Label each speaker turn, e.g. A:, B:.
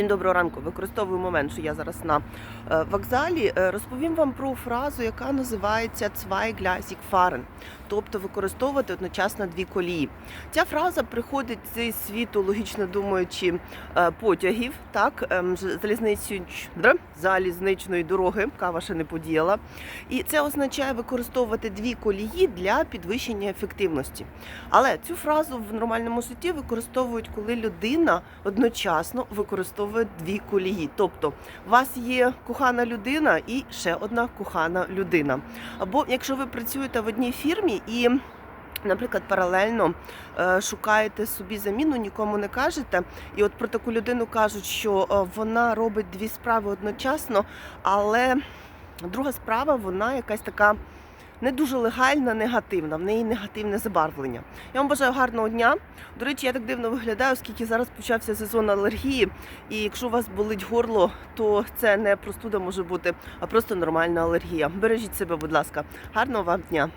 A: Всім доброго ранку. Використовую момент, що я зараз на е, вокзалі. Е, Розповім вам про фразу, яка називається «Zweigleisig fahren», тобто використовувати одночасно дві колії. Ця фраза приходить зі світу, логічно думаючи, е, потягів, так, ем, залізничної дороги, кава ще не подіяла. І це означає використовувати дві колії для підвищення ефективності. Але цю фразу в нормальному житті використовують, коли людина одночасно використовує дві колії. Тобто, у вас є кохана людина і ще одна кохана людина. Або якщо ви працюєте в одній фірмі і. Наприклад, паралельно е, шукаєте собі заміну, нікому не кажете. І от про таку людину кажуть, що е, вона робить дві справи одночасно, але друга справа вона якась така не дуже легальна, негативна. В неї негативне забарвлення. Я вам бажаю гарного дня. До речі, я так дивно виглядаю, оскільки зараз почався сезон алергії. І якщо у вас болить горло, то це не простуда може бути, а просто нормальна алергія. Бережіть себе, будь ласка. Гарного вам дня.